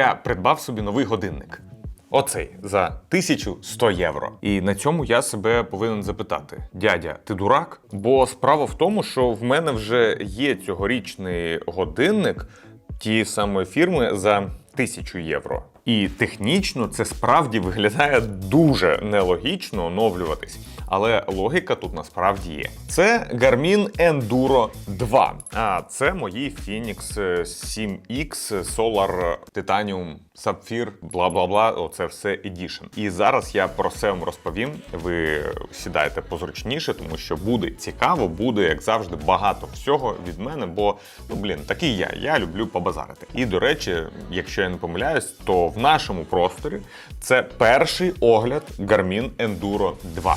Я придбав собі новий годинник. Оцей за 1100 євро. І на цьому я себе повинен запитати: дядя, ти дурак? Бо справа в тому, що в мене вже є цьогорічний годинник тієї самої фірми за 1000 євро. І технічно це справді виглядає дуже нелогічно оновлюватись. Але логіка тут насправді є. Це Garmin Enduro 2. А це мої Phoenix 7X Solar Titanium Sapphire, бла бла бла. Оце все Edition. І зараз я про це вам розповім. Ви сідаєте позручніше, тому що буде цікаво, буде як завжди багато всього від мене. Бо ну блін, такий я. Я люблю побазарити. І до речі, якщо я не помиляюсь, то в нашому просторі це перший огляд Garmin Enduro 2.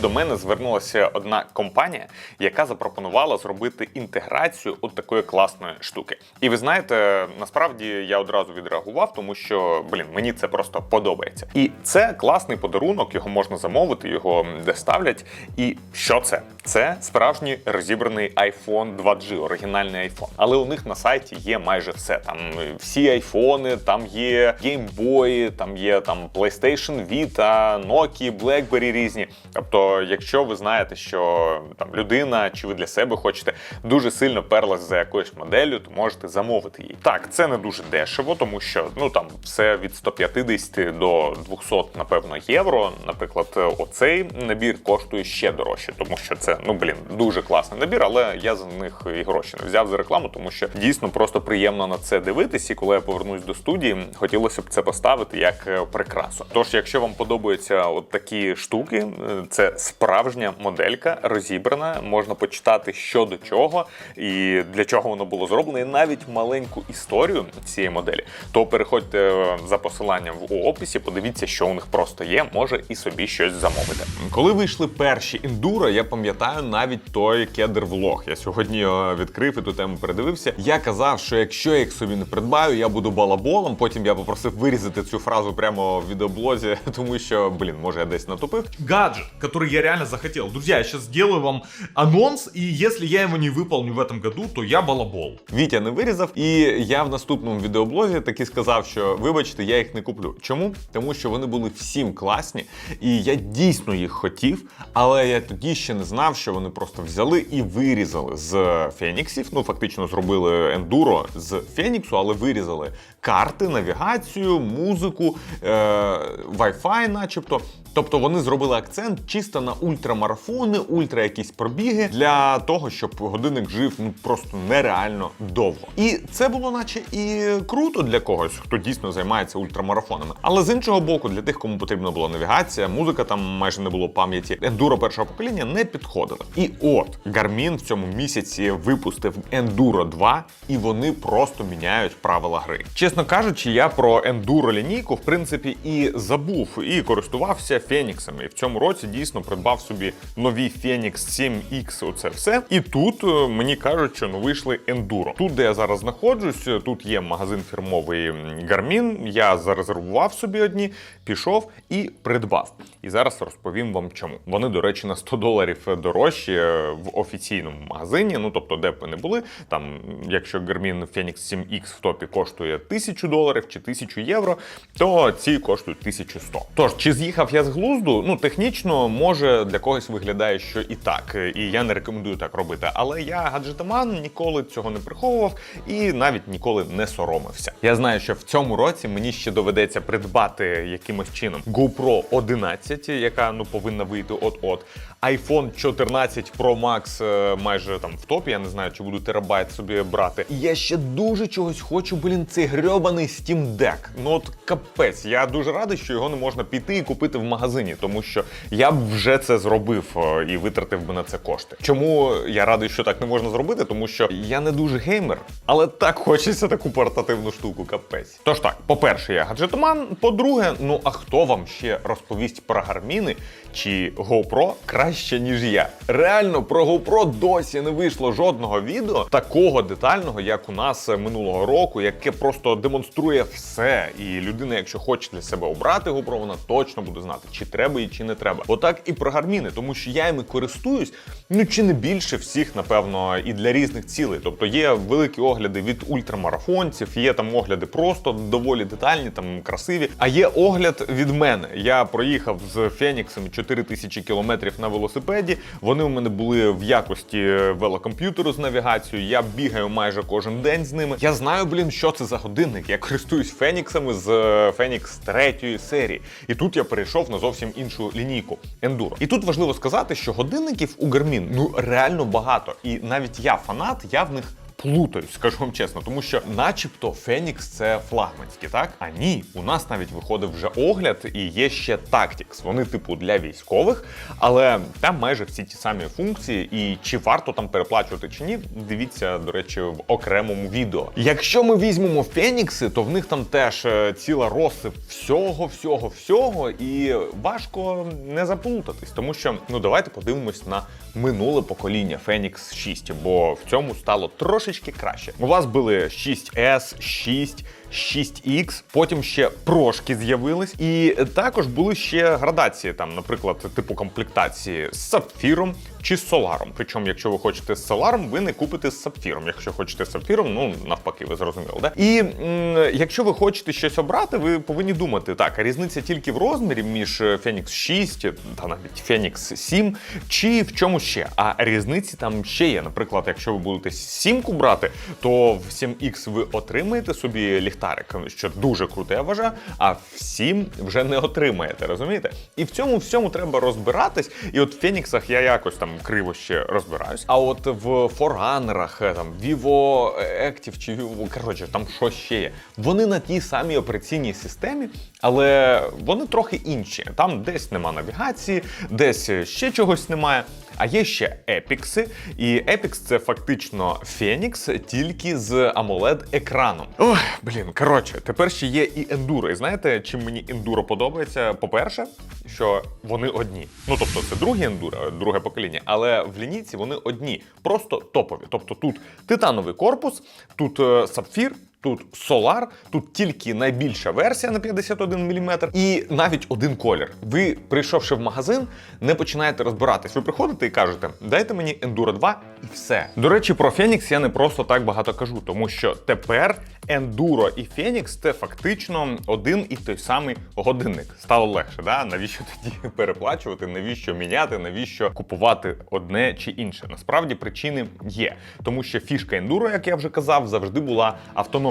До мене звернулася одна компанія, яка запропонувала зробити інтеграцію от такої класної штуки. І ви знаєте, насправді я одразу відреагував, тому що блін, мені це просто подобається. І це класний подарунок, його можна замовити, його доставлять. І що це? Це справжній розібраний iPhone 2G, оригінальний iPhone. Але у них на сайті є майже все. Там всі айфони, там є геймбої, там є там PlayStation Vita, Nokia, BlackBerry різні. Тобто, якщо ви знаєте, що там людина чи ви для себе хочете дуже сильно перлась за якоюсь моделлю, то можете замовити її. Так, це не дуже дешево, тому що ну там все від 150 до 200, напевно, євро. Наприклад, оцей набір коштує ще дорожче, тому що це ну блін дуже класний набір, але я за них і гроші не взяв за рекламу, тому що дійсно просто приємно на це дивитись. І коли я повернусь до студії, хотілося б це поставити як е, прикрасу. Тож, якщо вам подобаються от такі штуки, е, це справжня моделька розібрана. Можна почитати що до чого і для чого воно було зроблено, і навіть маленьку історію цієї моделі. То переходьте е, за посиланням в описі, подивіться, що у них просто є. Може і собі щось замовити. Коли вийшли перші ендуро, я пам'ятаю навіть той кедр влог. Я сьогодні його відкрив і ту тему передивився. Я казав, що якщо я їх собі не придбаю, я буду балаболом. Потім я попросив вирізати цю фразу прямо в відеоблозі, тому що, блін, може я десь натупив. гаджет, который я реально захотел. Друзья, я сейчас сделаю вам анонс, и если я его не выполню в этом году, то я балабол. Вітя не вирізав, і я в наступному відеоблозі таки сказав, що вибачте, я їх не куплю. Чому? Тому що вони були всім класні, і я дійсно їх хотів, але я тоді ще не знав, що вони просто взяли і вирізали з Феніксів. Ну, фактично зробили ендуро з Феніксу, але вирізали карти, навігацію, музику, е- Wi-Fi, начебто. Тобто вони зробили акцент чисто на ультрамарафони, ультра якісь пробіги для того, щоб годинник жив ну просто нереально довго. І це було, наче і круто для когось, хто дійсно займається ультрамарафонами. Але з іншого боку, для тих, кому потрібна була навігація, музика там майже не було пам'яті. Ендуро першого покоління не підходили. І от Garmin в цьому місяці випустив Enduro 2, і вони просто міняють правила гри. Чесно кажучи, я про Enduro лінійку в принципі і забув, і користувався Феніксами. І в цьому році дійсно придбав собі нові Phoenix 7X, оце все. І тут е, мені кажуть, що ну вийшли Enduro. Тут, де я зараз знаходжусь, е, тут є магазин фірмовий Garmin. Я зарезервував собі одні, пішов і придбав. І зараз розповім вам чому. Вони, до речі, на 100 доларів дорожчі е, в офіційному магазині. Ну тобто, де б ви не були. Там, якщо Garmin Phoenix 7X в топі коштує 1000 доларів чи 1000 євро, то ці коштують 1100. Тож, чи з'їхав я з глузду? Ну, технічно, може для когось виглядає, що і так, і я не рекомендую так робити. Але я гаджетоман ніколи цього не приховував і навіть ніколи не соромився. Я знаю, що в цьому році мені ще доведеться придбати якимось чином GoPro 11, яка ну повинна вийти от-от. iPhone 14 Pro Max е, майже там в топі. Я не знаю, чи буду терабайт собі брати. І я ще дуже чогось хочу, блін, цей грьобаний Steam Deck. Ну от капець. Я дуже радий, що його не можна піти і купити в магазині, тому що я б вже це зробив е, і витратив би на це кошти. Чому я радий, що так не можна зробити? Тому що я не дуже геймер, але так хочеться таку портативну штуку, капець. Тож так, по-перше, я гаджетоман. По-друге, ну а хто вам ще розповість про гарміни чи GoPro краще, ніж я? Реально про GoPro досі не вийшло жодного відео такого детального, як у нас минулого року, яке просто демонструє все. І людина, якщо хоче для себе обрати GoPro, вона точно буде знати, чи треба і чи не треба. Отак і про гарміни, тому що я іми користуюсь, ну чи не більше всіх, напевно, і для різних цілей. Тобто є великі огляди від ультрамарафонців, є там огляди просто доволі детальні, там красиві. А є огляд від мене. Я проїхав з Феніксом 4000 кілометрів на велосипеді. Вони у мене були в якості велокомп'ютеру з навігацією. Я бігаю майже кожен день з ними. Я знаю, блін, що це за годинник. Я користуюсь Феніксами з е, Фенікс третьої серії. І тут я перейшов на зовсім іншу лінійку Enduro. І тут важливо сказати, що годинників у Garmin ну реально багато. І навіть я фанат, я в них. Плутаюсь, скажу вам чесно, тому що, начебто, Фенікс це флагманський, так? А ні, у нас навіть виходив вже огляд, і є ще Tactics. Вони, типу, для військових, але там майже всі ті самі функції. І чи варто там переплачувати чи ні, дивіться, до речі, в окремому відео. Якщо ми візьмемо Фенікси, то в них там теж е, ціла розсип всього, всього, всього, і важко не заплутатись, тому що ну давайте подивимось на минуле покоління Фенікс 6, бо в цьому стало трошечки краще. У вас були 6S, 6, 6X, потім ще прошки з'явились, і також були ще градації, там, наприклад, типу комплектації з сапфіром чи з соларом. Причому, якщо ви хочете з соларом, ви не купите з сапфіром. Якщо хочете з сапфіром, ну навпаки, ви зрозуміли, да? І м, якщо ви хочете щось обрати, ви повинні думати, так, різниця тільки в розмірі між Phoenix 6 та навіть Phoenix 7, чи в чому ще. А різниці там ще є. Наприклад, якщо ви будете сімку брати, то в 7X ви отримаєте собі ліхтарик, що дуже круто, я вважаю, а в 7 вже не отримаєте, розумієте? І в цьому всьому треба розбиратись. І от в Феніксах я якось там криво ще розбираюсь. А от в форанерах, е, там Vivo Active чи Vivo, коротше, там що ще є. Вони на тій самій операційній системі, але вони трохи інші. Там десь нема навігації, десь ще чогось немає. А є ще епікси, і Epix це фактично Фенікс, тільки з amoled екраном. Ой, блін, коротше, тепер ще є і ендуро. І знаєте, чим мені ендуро подобається? По-перше, що вони одні. Ну тобто, це друге ендуро, друге покоління, але в лінійці вони одні, просто топові. Тобто тут титановий корпус, тут е, сапфір. Тут Solar, тут тільки найбільша версія на 51 мм і навіть один колір. Ви, прийшовши в магазин, не починаєте розбиратись. Ви приходите і кажете, дайте мені Enduro 2 і все. До речі, про Phoenix я не просто так багато кажу, тому що тепер Enduro і Phoenix це фактично один і той самий годинник. Стало легше, да? Навіщо тоді переплачувати? Навіщо міняти? Навіщо купувати одне чи інше? Насправді причини є, тому що фішка Enduro, як я вже казав, завжди була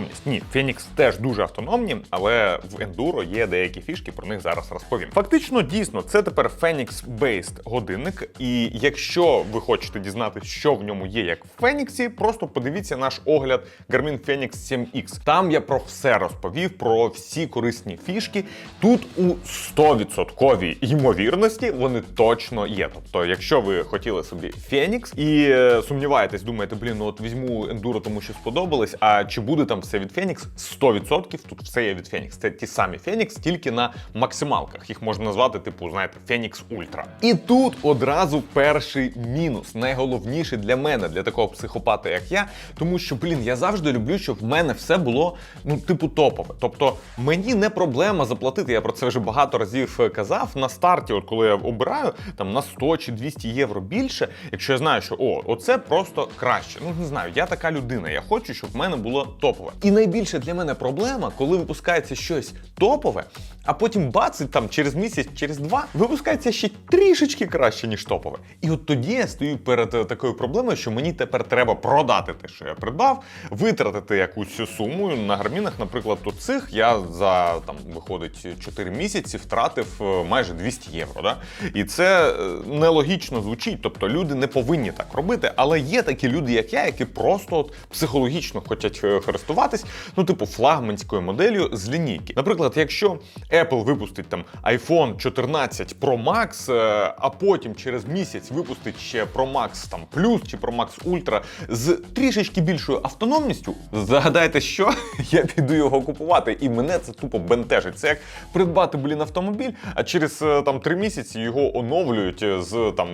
автономність. Ні, Phoenix теж дуже автономні, але в Enduro є деякі фішки, про них зараз розповім. Фактично, дійсно, це тепер Phoenix-based годинник. І якщо ви хочете дізнатися, що в ньому є, як в Phoenix, просто подивіться наш огляд Garmin Phoenix 7X. Там я про все розповів, про всі корисні фішки. Тут у 100% ймовірності вони точно є. Тобто, якщо ви хотіли собі Phoenix і е, сумніваєтесь, думаєте, блін, ну от візьму Enduro, тому що сподобалось. А чи буде там все від Phoenix? 100% тут все є від Phoenix. Це ті самі Phoenix, тільки на максималках. Їх можна назвати, типу, знаєте, Phoenix Ultra. І тут одразу перший мінус, найголовніший для мене, для такого психопата, як я, тому що, блін, я завжди люблю, щоб в мене все було, ну, типу, топове. Тобто, мені не проблема заплатити. Я про це вже багато разів казав. На старті, от коли я обираю там на 100 чи 200 євро більше, якщо я знаю, що о, оце просто краще. Ну не знаю, я така людина. Я хочу, щоб в мене було топове. І найбільше для мене проблема, коли випускається щось топове, а потім бацить там через місяць, через два, випускається ще трішечки краще, ніж топове. І от тоді я стою перед е, такою проблемою, що мені тепер треба продати те, що я придбав, витратити якусь суму на гармінах, наприклад, тут цих я за там виходить 4 місяці втратив е, майже 200 євро. Да? І це е, нелогічно звучить. Тобто люди не повинні так робити, але є такі люди, як я, які просто от психологічно хочуть е, користуватись, ну, типу, флагманською моделлю з лінійки. Наприклад, якщо Apple випустить там iPhone 14 Pro Max, е, а потім через місяць випустить ще Pro Max там Plus чи Pro Max Ultra з трішечки більшою автономністю, загадайте, що я піду його купувати, і мене це тупо бентежить. Це як придбати блін автомобіль, а через е, там три місяці його оновлюють е, з там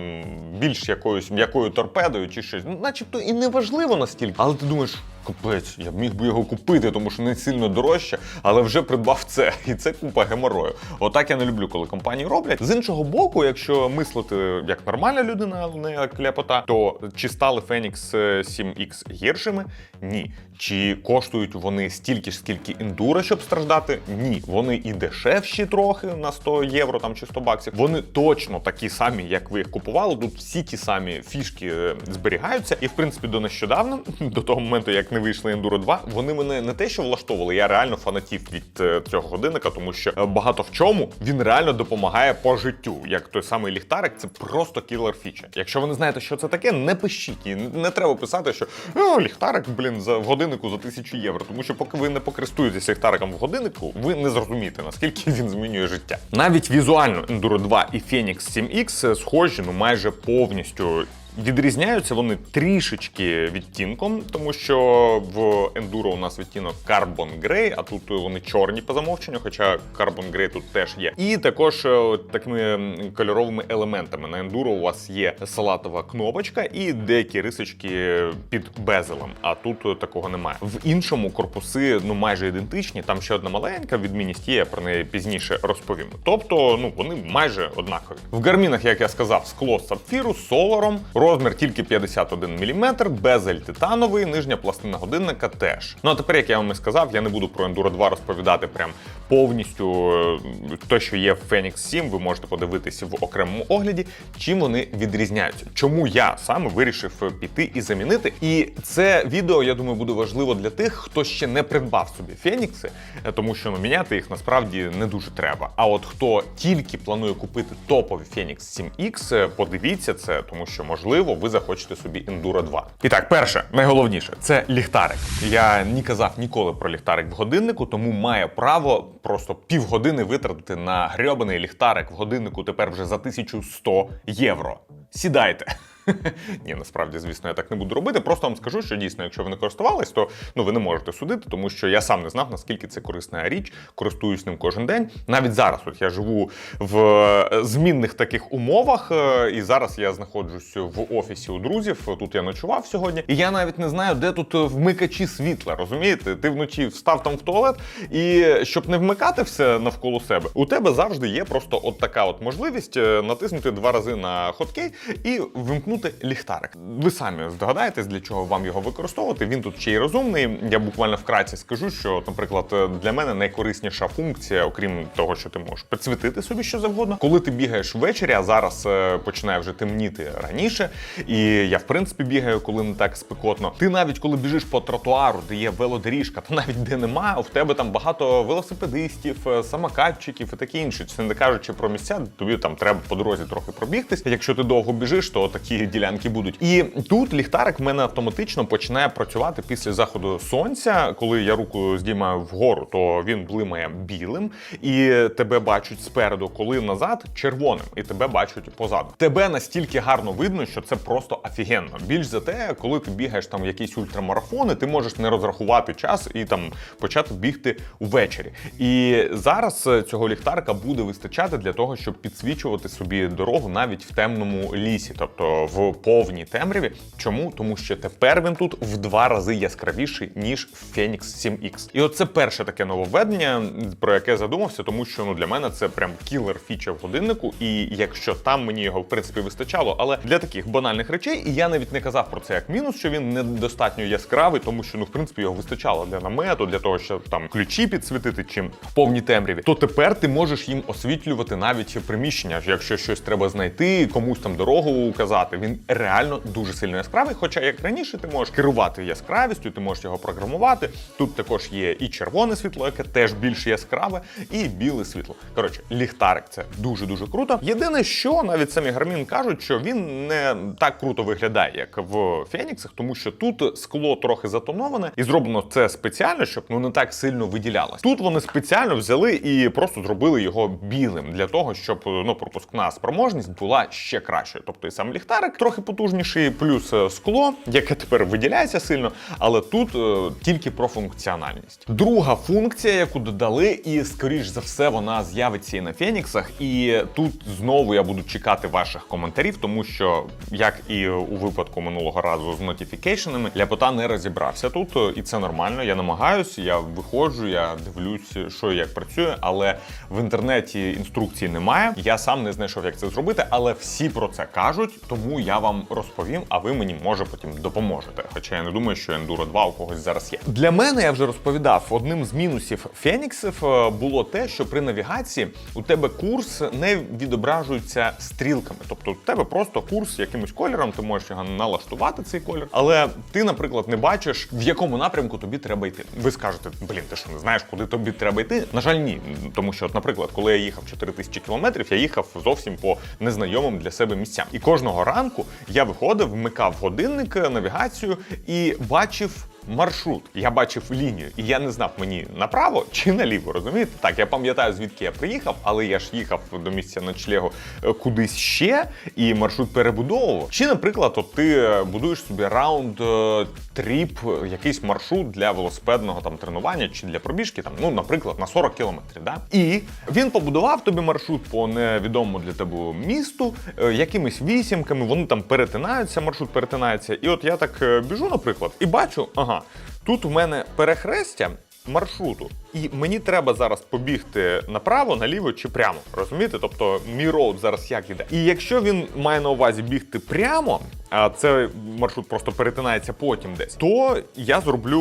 більш якоюсь м'якою торпедою чи щось. Ну, начебто і не важливо настільки. Але ти думаєш, Капець, я міг би його купити, тому що не сильно дорожче, але вже придбав це, і це купа геморою. Отак я не люблю, коли компанії роблять. З іншого боку, якщо мислити як нормальна людина, а не як ляпота, то чи стали Fenix 7X гіршими? Ні. Чи коштують вони стільки ж, скільки індура, щоб страждати? Ні. Вони і дешевші трохи на 100 євро там чи 100 баксів. Вони точно такі самі, як ви їх купували. Тут всі ті самі фішки е, зберігаються. І в принципі до нещодавно, до того моменту, як не вийшли Enduro 2, вони мене не те, що влаштовували, я реально фанатів від е, цього годинника, тому що е, багато в чому він реально допомагає по життю. Як той самий ліхтарик, це просто кілер фіча. Якщо ви не знаєте, що це таке, не пишіть і не- треба писати, що ліхтарик, блін, за в годиннику за тисячу євро. Тому що поки ви не покористуєтесь ліхтариком в годиннику, ви не зрозумієте, наскільки він змінює життя. Навіть візуально Enduro 2 і Phoenix 7X схожі, ну майже повністю. Відрізняються вони трішечки відтінком, тому що в Enduro у нас відтінок Carbon Grey, а тут вони чорні по замовченню, хоча Carbon Grey тут теж є. І також е, такими кольоровими елементами. На Enduro у вас є салатова кнопочка і деякі рисочки під безелем, а тут е, такого немає. В іншому корпуси ну майже ідентичні. Там ще одна маленька відмінність є, я про неї пізніше розповім. Тобто, ну вони майже однакові. В гармінах, як я сказав, скло з сапфіру з соларом, розмір тільки 51 мм, безель титановий, нижня пластина годинника теж. Ну а тепер, як я вам і сказав, я не буду про Enduro 2 розповідати прям повністю е, те, що є в Phoenix 7, ви можете подивитися в окремому огляді, чим вони відрізняються. Чому я саме вирішив е, піти і замінити. І це відео, я думаю, буде важливо для тих, хто ще не придбав собі Фенікси, е, тому що ну, міняти їх насправді не дуже треба. А от хто тільки планує купити топові Phoenix 7X, е, подивіться це, тому що можливо ви захочете собі Enduro 2. І так, перше, найголовніше це ліхтарик. Я не казав ніколи про ліхтарик в годиннику, тому маю право просто півгодини витратити на грьобаний ліхтарик в годиннику тепер вже за 1100 євро. Сідайте. Ні, насправді, звісно, я так не буду робити. Просто вам скажу, що дійсно, якщо ви не користувались, то ну ви не можете судити, тому що я сам не знав, наскільки це корисна річ, користуюсь ним кожен день. Навіть зараз, от я живу в е, змінних таких умовах, е, і зараз я знаходжусь в офісі у друзів. Тут я ночував сьогодні, і я навіть не знаю, де тут вмикачі світла. Розумієте? Ти вночі встав там в туалет, і щоб не вмикати все навколо себе, у тебе завжди є просто от така от можливість е, натиснути два рази на хоткей і вимкнути ліхтарик. Ви самі здогадаєтесь, для чого вам його використовувати. Він тут ще й розумний. Я буквально вкратці скажу, що, наприклад, для мене найкорисніша функція, окрім того, що ти можеш підсвітити собі що завгодно, коли ти бігаєш ввечері, а зараз е, починає вже темніти раніше. І я в принципі бігаю, коли не так спекотно. Ти навіть коли біжиш по тротуару, де є велодоріжка, та навіть де нема, в тебе там багато велосипедистів, е, самокатчиків і таке інше. Це не кажучи про місця, тобі там треба по дорозі трохи пробігтись. Якщо ти довго біжиш, то такі ділянки будуть. І тут ліхтарик в мене автоматично починає працювати після заходу сонця. Коли я руку здіймаю вгору, то він блимає білим, і тебе бачать спереду, коли назад червоним, і тебе бачать позаду. Тебе настільки гарно видно, що це просто офігенно. Більш за те, коли ти бігаєш там в якісь ультрамарафони, ти можеш не розрахувати час і там почати бігти увечері. І зараз цього ліхтарика буде вистачати для того, щоб підсвічувати собі дорогу навіть в темному лісі, тобто в повній темряві. Чому? Тому що тепер він тут в два рази яскравіший ніж Phoenix 7X. І оце перше таке нововведення, про яке задумався, тому що ну для мене це прям кілер фіча в годиннику. І якщо там мені його в принципі вистачало, але для таких банальних речей, і я навіть не казав про це як мінус, що він недостатньо яскравий, тому що ну в принципі його вистачало для намету, для того, щоб там ключі підсвітити чим в повній темряві. То тепер ти можеш їм освітлювати навіть приміщення, якщо щось треба знайти, комусь там дорогу указати. Він реально дуже сильно яскравий. Хоча як раніше ти можеш керувати яскравістю, ти можеш його програмувати. Тут також є і червоне світло, яке теж більш яскраве, і біле світло. Коротше, ліхтарик це дуже дуже круто. Єдине, що навіть самі Гармін кажуть, що він не так круто виглядає, як в Феніксах, тому що тут скло трохи затоноване, і зроблено це спеціально, щоб ну не так сильно виділялось. Тут вони спеціально взяли і просто зробили його білим для того, щоб ну пропускна спроможність була ще кращою. Тобто і сам ліхтарик ліхтарик трохи потужніший, плюс е, скло, яке тепер виділяється сильно, але тут е, тільки про функціональність. Друга функція, яку додали, і скоріш за все вона з'явиться і на Феніксах. І тут знову я буду чекати ваших коментарів, тому що, як і у випадку минулого разу з нотіфікейшенами, ляпота не розібрався тут, е, і це нормально. Я намагаюся, я виходжу, я дивлюсь, що і як працює, але в інтернеті інструкції немає. Я сам не знайшов, як це зробити, але всі про це кажуть, тому я вам розповім, а ви мені може потім допоможете. Хоча я не думаю, що Enduro 2 у когось зараз є. Для мене я вже розповідав, одним з мінусів Феніксів е, було те, що при навігації у тебе курс не відображується стрілками. Тобто у тебе просто курс якимось кольором, ти можеш його налаштувати цей колір, але ти, наприклад, не бачиш, в якому напрямку тобі треба йти. Ви скажете, блін, ти що не знаєш, куди тобі треба йти? На жаль, ні. Тому що, от, наприклад, коли я їхав 4000 кілометрів, я їхав зовсім по незнайомим для себе місцям. І кожного ранку я виходив, вмикав годинник, е, навігацію і бачив. Маршрут, я бачив лінію, і я не знав мені направо чи наліво. Розумієте? Так, я пам'ятаю, звідки я приїхав, але я ж їхав до місця ночлегу е, кудись ще, і маршрут перебудовував. Чи, наприклад, от ти е, будуєш собі раунд е, тріп, якийсь маршрут для велосипедного там тренування чи для пробіжки, там, ну, наприклад, на 40 кілометрів. Да? І він побудував тобі маршрут по невідомому для тебе місту, якимись вісімками, вони там перетинаються, маршрут перетинається. І от я так біжу, наприклад, і бачу, ага, тут у мене перехрестя. Маршруту, і мені треба зараз побігти направо, наліво чи прямо. Розумієте? Тобто мій роуд зараз як іде. І якщо він має на увазі бігти прямо, а це маршрут просто перетинається потім десь, то я зроблю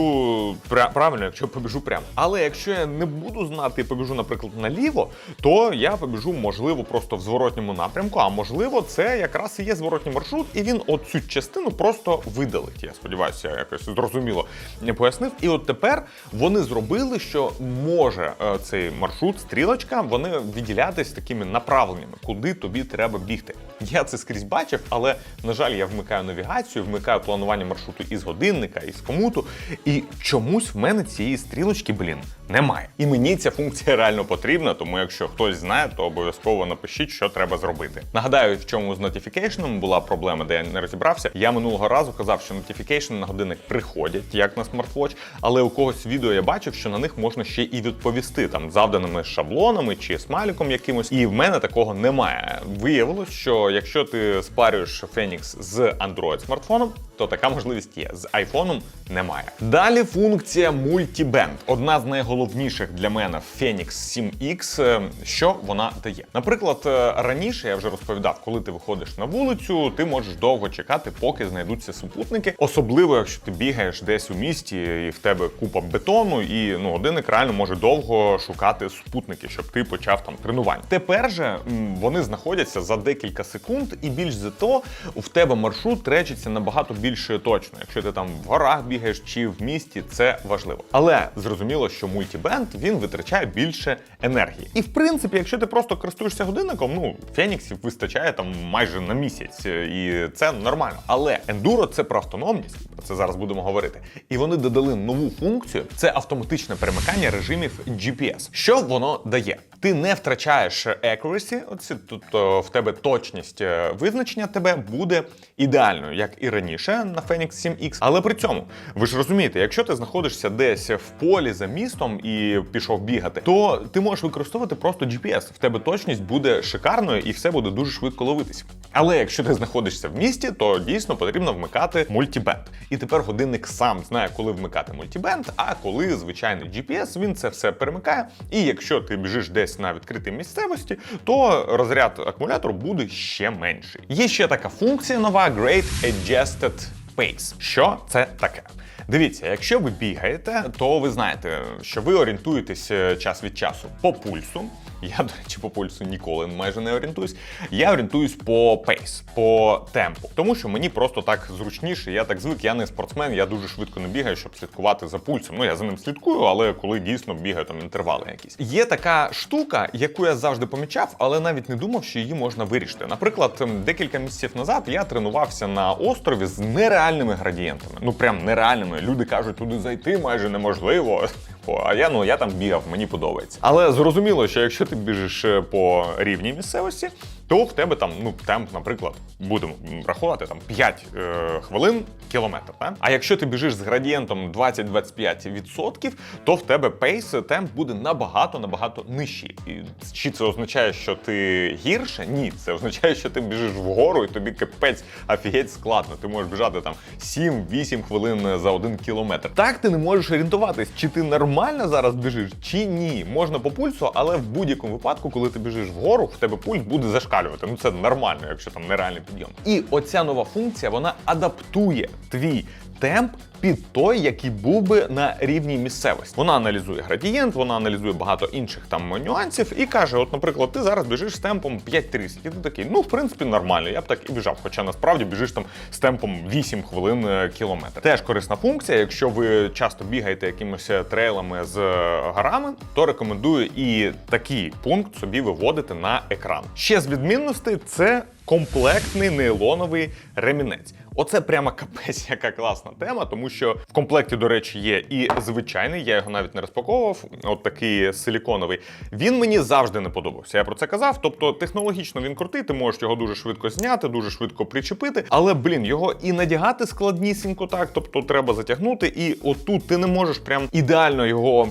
пра- правильно, якщо побіжу прямо. Але якщо я не буду знати і побіжу, наприклад, наліво, то я побіжу, можливо, просто в зворотньому напрямку, а можливо, це якраз і є зворотній маршрут, і він оцю частину просто видалить. Я сподіваюся, якось зрозуміло не пояснив. І от тепер вони зробили, що може е, цей маршрут, стрілочка, вони відділятись такими направленнями, куди тобі треба бігти. Я це скрізь бачив, але на жаль, я вмикаю навігацію, вмикаю планування маршруту із годинника, із комуту, і чомусь в мене цієї стрілочки, блін, немає. І мені ця функція реально потрібна, тому якщо хтось знає, то обов'язково напишіть, що треба зробити. Нагадаю, в чому з notification була проблема, де я не розібрався. Я минулого разу казав, що notification на годинник приходять, як на смартвотч, але у когось відео я бачив, що на них можна ще і відповісти там завданими шаблонами чи смайликом якимось. І в мене такого немає. Виявилось, що якщо ти спарюєш Phoenix з Android смартфоном, то така можливість є. З айфоном немає. Далі функція Multiband. Одна з найголовніших для мене Phoenix 7X. Е, Що вона дає? Наприклад, е, раніше я вже розповідав, коли ти виходиш на вулицю, ти можеш довго чекати, поки знайдуться супутники. Особливо, якщо ти бігаєш десь у місті і в тебе купа бетону, і ну годинник реально може довго шукати супутники, щоб ти почав там тренування. Тепер же вони знаходяться за декілька секунд, і більш за то в тебе маршрут речиться набагато більш точно. Якщо ти там в горах бігаєш чи в місті, це важливо. Але зрозуміло, що мультібенд він витрачає більше енергії. І в принципі, якщо ти просто користуєшся годинником, ну феніксів вистачає там майже на місяць, і це нормально. Але ендуро це про автономність. Про це зараз будемо говорити. І вони додали нову функцію: це автоматичне перемикання режимів GPS. Що воно дає? Ти не втрачаєш accuracy, оці тут о, в тебе точність е, визначення тебе буде ідеальною, як і раніше на Phoenix 7X. Але при цьому ви ж розумієте, якщо ти знаходишся десь в полі за містом і пішов бігати, то ти можеш використовувати просто GPS. В тебе точність буде шикарною і все буде дуже швидко ловитись. Але якщо ти знаходишся в місті, то дійсно потрібно вмикати мультібенд. І тепер годинник сам знає, коли вмикати мультібенд, а коли звичайний GPS, він це все перемикає. І якщо ти біжиш десь на відкритій місцевості, то розряд акумулятору буде ще менший. Є ще така функція нова Great Adjusted Pace. Що це таке? Дивіться, якщо ви бігаєте, то ви знаєте, що ви орієнтуєтесь е, час від часу по пульсу. Я, до речі, по пульсу ніколи майже не орієнтуюсь. Я орієнтуюсь по пейс, по темпу. Тому що мені просто так зручніше, я так звик, я не спортсмен, я дуже швидко не бігаю, щоб слідкувати за пульсом. Ну, я за ним слідкую, але коли дійсно бігаю там інтервали якісь. Є така штука, яку я завжди помічав, але навіть не думав, що її можна вирішити. Наприклад, ем, декілька місяців назад я тренувався на острові з нереальними градієнтами. Ну прям нереальними. Люди кажуть, туди зайти майже неможливо. О, А я ну я там бігав, мені подобається. Але зрозуміло, що якщо ти біжиш е, по рівній місцевості, то в тебе там ну темп, наприклад, будемо рахувати там 5 е, хвилин кілометр. Так? А якщо ти біжиш з градієнтом 20-25%, то в тебе пейс темп буде набагато набагато нижчий. І чи це означає, що ти гірше? Ні, це означає, що ти біжиш вгору, і тобі капець офігеть складно. Ти можеш біжати там 7-8 хвилин за один кілометр. Так ти не можеш орієнтуватись, чи ти нормально зараз біжиш, чи ні. Можна по пульсу, але в будь-якому випадку, коли ти біжиш вгору, в тебе пульс буде зашкалювати. Ну це нормально, якщо там нереальний підйом. І оця нова функція вона адаптує твій темп під той, який був би на рівні місцевості. Вона аналізує градієнт, вона аналізує багато інших там нюансів і каже: от, наприклад, ти зараз біжиш з темпом 5.30, і ти такий, ну в принципі нормально, я б так і біжав. Хоча насправді біжиш там з темпом 8 хвилин е, кілометр. Теж корисна функція. Якщо ви часто бігаєте якимись е, трейлами з е, горами, то рекомендую і такий пункт собі виводити на екран. Ще з відмінностей це комплектний нейлоновий ремінець. Оце прямо капець, яка класна тема, тому що в комплекті, до речі, є і звичайний, я його навіть не розпаковував. От такий силіконовий. Він мені завжди не подобався. Я про це казав. Тобто, технологічно він крутий, ти можеш його дуже швидко зняти, дуже швидко причепити. Але блін, його і надягати складнісінько так. Тобто треба затягнути, і отут ти не можеш прям ідеально його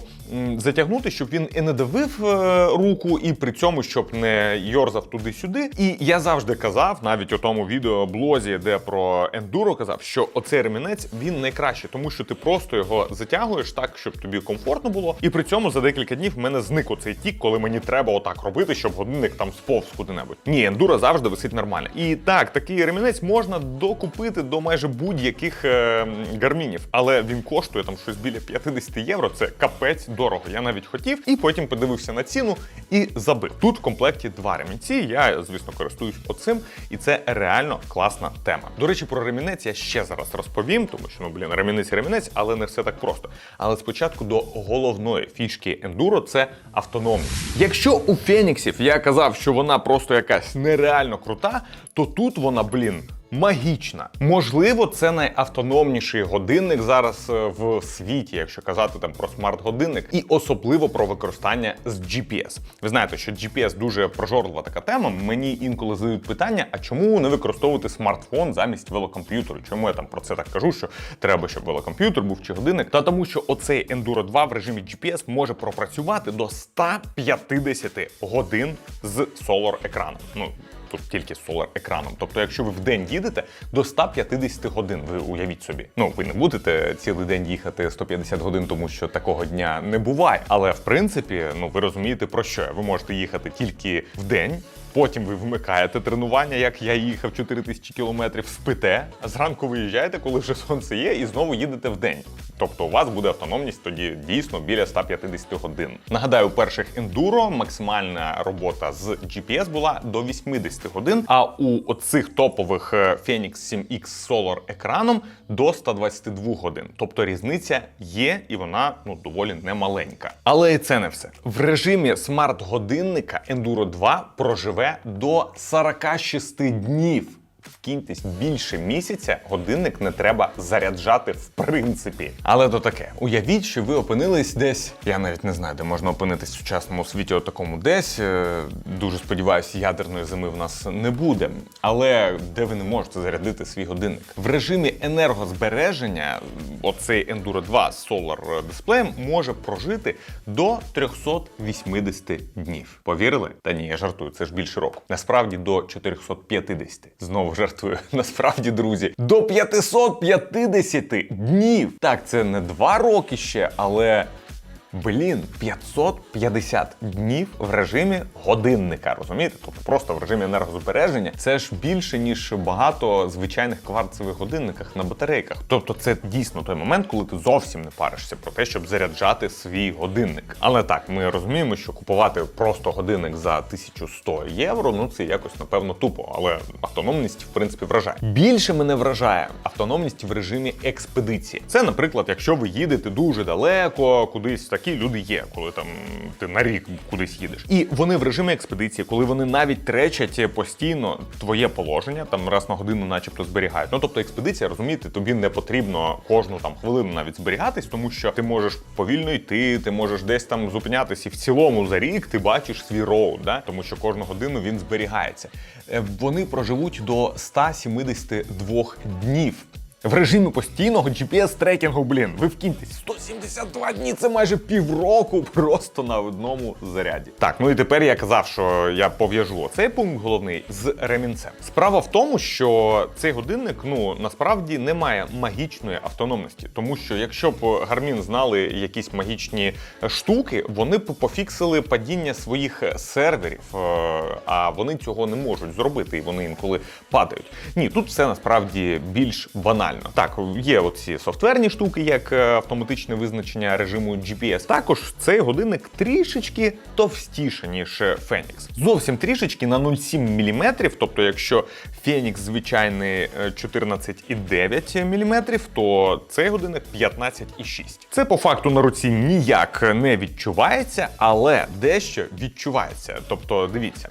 затягнути, щоб він і не давив е, руку, і при цьому щоб не йорзав туди-сюди. І я завжди казав, навіть у тому відео блозі, де про ендуро казав, що оцей ремінець він найкращий, тому що ти просто його затягуєш так, щоб тобі комфортно було. І при цьому за декілька днів в мене зник оцей тік, коли мені треба отак робити, щоб годинник там сповз куди-небудь. Ні, ендуро завжди висить нормально. І так, такий ремінець можна докупити до майже будь-яких е, гармінів, але він коштує там щось біля 50 євро. Це капець дорого. Я навіть хотів, і потім подивився на ціну і забив. Тут в комплекті два ремінці. Я, звісно, користуюсь оцим, і це реально класна тема. До речі, про ремінець я ще зараз розповім, тому що ну блін, ремінець ремінець, але не все так просто. Але спочатку до головної фішки ендуро це автономність. Якщо у Феніксів я казав, що вона просто якась нереально крута, то тут вона, блін. Магічна, можливо, це найавтономніший годинник зараз е, в світі, якщо казати там про смарт-годинник, і особливо про використання з GPS. Ви знаєте, що GPS дуже прожорлива така тема. Мені інколи задають питання: а чому не використовувати смартфон замість велокомп'ютеру? Чому я там про це так кажу? Що треба, щоб велокомп'ютер був чи годинник? Та тому, що оцей Enduro 2 в режимі GPS може пропрацювати до 150 годин з Solar екраном. Ну тут тільки з солар-екраном. Тобто, якщо ви в день їдете до 150 годин, ви уявіть собі. Ну ви не будете цілий день їхати 150 годин, тому що такого дня не буває. Але в принципі, ну ви розумієте про що. Ви можете їхати тільки в день. Потім ви вмикаєте тренування, як я їхав 4000 кілометрів, спите, а зранку виїжджаєте, коли вже сонце є, і знову їдете в день. Тобто у вас буде автономність тоді дійсно біля 150 годин. Нагадаю, у перших ендуро максимальна робота з GPS була до 80 годин, а у оцих топових е, Phoenix 7X Solar екраном до 122 годин. Тобто різниця є, і вона ну доволі немаленька. Але і це не все. В режимі смарт-годинника Enduro 2 проживе до 46 днів. Вкиньтесь більше місяця, годинник не треба заряджати в принципі. Але то таке. Уявіть, що ви опинились десь. Я навіть не знаю, де можна опинитись в сучасному світі, отакому десь. Е, Дуже сподіваюся, ядерної зими в нас не буде. Але де ви не можете зарядити свій годинник? В режимі енергозбереження оцей Enduro 2 з Solar дисплеєм може прожити до 380 днів. Повірили? Та ні, я жартую, це ж більше року. Насправді до 450. Знову жартую. Насправді, друзі, до 550 днів. Так, це не два роки ще, але. Блін, 550 днів в режимі годинника, розумієте? Тобто просто в режимі енергозбереження це ж більше, ніж багато звичайних кварцевих годинниках на батарейках. Тобто це дійсно той момент, коли ти зовсім не паришся про те, щоб заряджати свій годинник. Але так, ми розуміємо, що купувати просто годинник за 1100 євро, ну це якось напевно тупо, але автономність в принципі вражає. Більше мене вражає автономність в режимі експедиції. Це, наприклад, якщо ви їдете дуже далеко, кудись такі такі люди є, коли там ти на рік кудись їдеш. І вони в режимі експедиції, коли вони навіть тречать постійно твоє положення, там раз на годину, начебто, зберігають. Ну тобто, експедиція, розумієте, тобі не потрібно кожну там хвилину навіть зберігатись, тому що ти можеш повільно йти, ти можеш десь там зупинятись, і в цілому за рік ти бачиш свій роуд, да? тому що кожну годину він зберігається. Е, Вони проживуть до 172 днів. В режимі постійного GPS-трекінгу, блін, ви вкиньтесь, 172 дні це майже півроку просто на одному заряді. Так, ну і тепер я казав, що я пов'яжу цей пункт головний з ремінцем. Справа в тому, що цей годинник ну насправді не має магічної автономності, тому що якщо б Garmin знали якісь магічні штуки, вони б пофіксили падіння своїх серверів, е, а вони цього не можуть зробити, і вони інколи падають. Ні, тут все насправді більш банально. Так, є оці софтверні штуки, як е, автоматичне визначення режиму GPS. Також цей годинник трішечки товстіше, ніж е, Phoenix. Зовсім трішечки на 0,7 мм, тобто, якщо Phoenix звичайний е, 14,9 мм, то цей годинник 15,6. Це по факту на руці ніяк не відчувається, але дещо відчувається. Тобто, дивіться,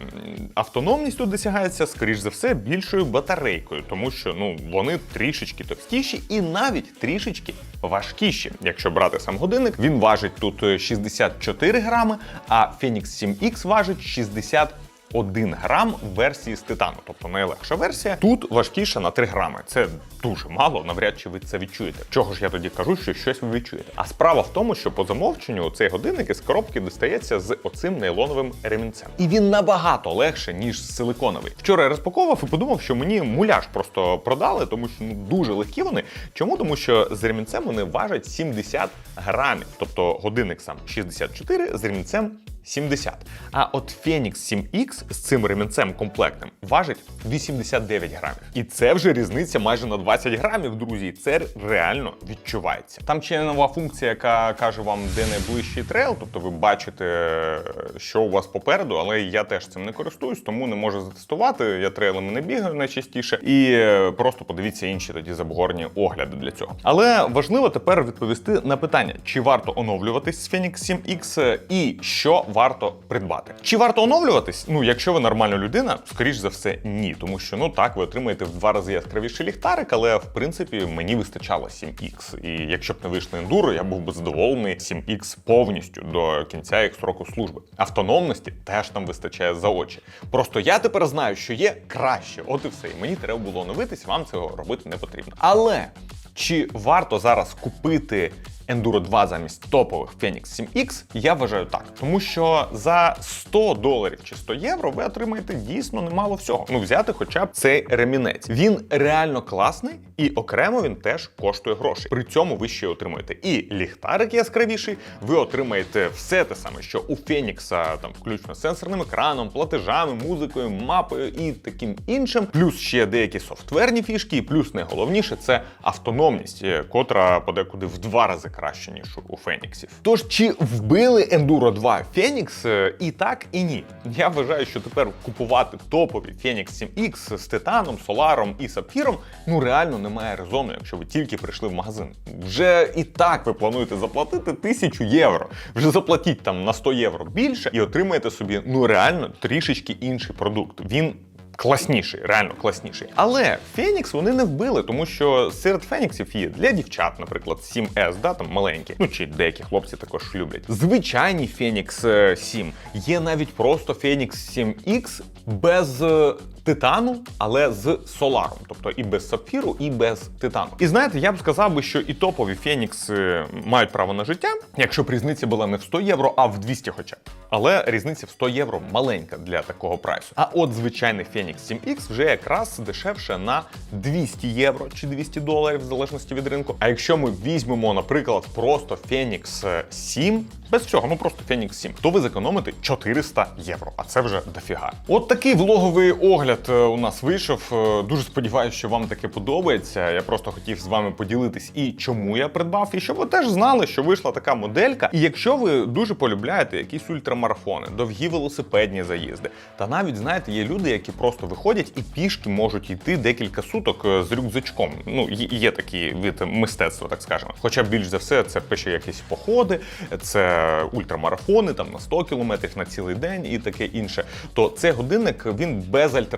автономність тут досягається, скоріш за все, більшою батарейкою, тому що ну вони трішечки товстіші і навіть трішечки важкіші. Якщо брати сам годинник, він важить тут е, 64 грами, а Phoenix 7X важить 60 1 грам версії з титану, тобто найлегша версія. Тут важкіша на 3 грами. Це дуже мало, навряд чи ви це відчуєте. Чого ж я тоді кажу, що щось ви відчуєте? А справа в тому, що по замовченню цей годинник із коробки достається з оцим нейлоновим ремінцем. І він набагато легше, ніж силиконовий. Вчора я розпаковував і подумав, що мені муляж просто продали, тому що ну дуже легкі вони. Чому? Тому що з ремінцем вони важать 70 грамів, тобто годинник сам 64 з ремінцем 70. А от Phoenix 7X з цим ремінцем комплектним важить 89 грамів. І це вже різниця майже на 20 грамів, друзі. Це реально відчувається. Там ще нова функція, яка каже вам, де найближчий трейл, тобто ви бачите, е, що у вас попереду, але я теж цим не користуюсь, тому не можу затестувати. Я трейлами не бігаю найчастіше. І е, просто подивіться інші тоді забугорні огляди для цього. Але важливо тепер відповісти на питання, чи варто оновлюватись з Phoenix 7X і що варто придбати. Чи варто оновлюватись? Ну, якщо ви нормальна людина, скоріш за все, ні. Тому що ну так, ви отримаєте в два рази яскравіший ліхтарик, але в принципі мені вистачало 7X. І якщо б не вийшло ендуро, я був би задоволений 7X повністю до кінця їх строку служби. Автономності теж там вистачає за очі. Просто я тепер знаю, що є краще. От і все. І мені треба було оновитись, вам цього робити не потрібно. Але чи варто зараз купити Enduro 2 замість топових Phoenix 7X? Я вважаю так, тому що за 100 доларів чи 100 євро ви отримаєте дійсно немало всього. Ну взяти хоча б цей ремінець. Він реально класний, і окремо він теж коштує грошей. При цьому ви ще отримуєте і ліхтарик яскравіший, ви отримаєте все те саме, що у Фенікса, там включно з сенсорним екраном, платежами, музикою, мапою і таким іншим. Плюс ще деякі софтверні фішки, і плюс найголовніше це автономність, е, котра подекуди в два рази краще, ніж у Феніксів. Тож чи вбили Enduro 2 Фенікс? І так, і ні. Я вважаю, що тепер купувати топові Phoenix 7X з титаном, соларом і сапфіром ну реально немає резону, якщо ви тільки прийшли в магазин. Вже і так ви плануєте заплатити тисячу євро. Вже заплатіть там на 100 євро більше і отримаєте собі ну реально трішечки інший продукт. Він класніший, реально класніший. Але Фенікс вони не вбили, тому що серед Феніксів є для дівчат, наприклад, 7S, да, там маленькі. Ну чи деякі хлопці також люблять. Звичайний Фенікс е, 7. Є навіть просто Фенікс 7X без е, титану, але з соларом, тобто і без сапфіру, і без титану. І знаєте, я б сказав би, що і топові Фенікс е, мають право на життя, якщо б різниця була не в 100 євро, а в 200 хоча б. Але різниця в 100 євро маленька для такого прайсу. А от звичайний Phoenix 7X вже якраз дешевше на 200 євро чи 200 доларів, в залежності від ринку. А якщо ми візьмемо, наприклад, просто Phoenix 7, без всього, ну просто Phoenix 7, то ви зекономите 400 євро, а це вже дофіга. От такий влоговий огляд е, у нас вийшов. Е, Дуже сподіваюся, що вам таке подобається. Я просто хотів з вами поділитись і чому я придбав, і щоб ви теж знали, що вийшла така моделька. І якщо ви дуже полюбляєте якісь ультрамарафони, довгі велосипедні заїзди, та навіть знаєте, є люди, які просто виходять і пішки можуть йти декілька суток е, з рюкзачком. Ну є, такий вид мистецтва, так скажемо. Хоча більш за все це пише якісь походи, це ультрамарафони там на 100 кілометрів на цілий день і таке інше, то цей годинник він безальтернативний.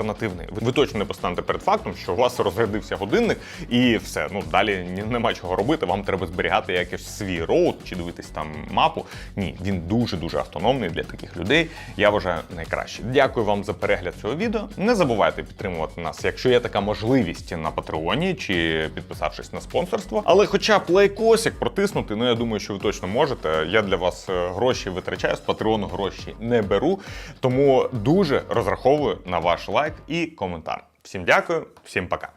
Ви, ви точно не постанете перед фактом, що у вас розрядився годинник, і все. Ну далі нема чого робити. Вам треба зберігати якийсь свій роут чи дивитись там мапу. Ні, він дуже дуже автономний для таких людей. Я вважаю найкраще. Дякую вам за перегляд цього відео. Не забувайте підтримувати нас, якщо є така можливість на Патреоні чи підписавшись на спонсорство. Але хоча б лайкосик протиснути, ну я думаю, що ви точно можете. Я для вас е, гроші витрачаю, з Патреону гроші не беру. Тому дуже розраховую на ваш лайк і коментар. Всім дякую, всім пока.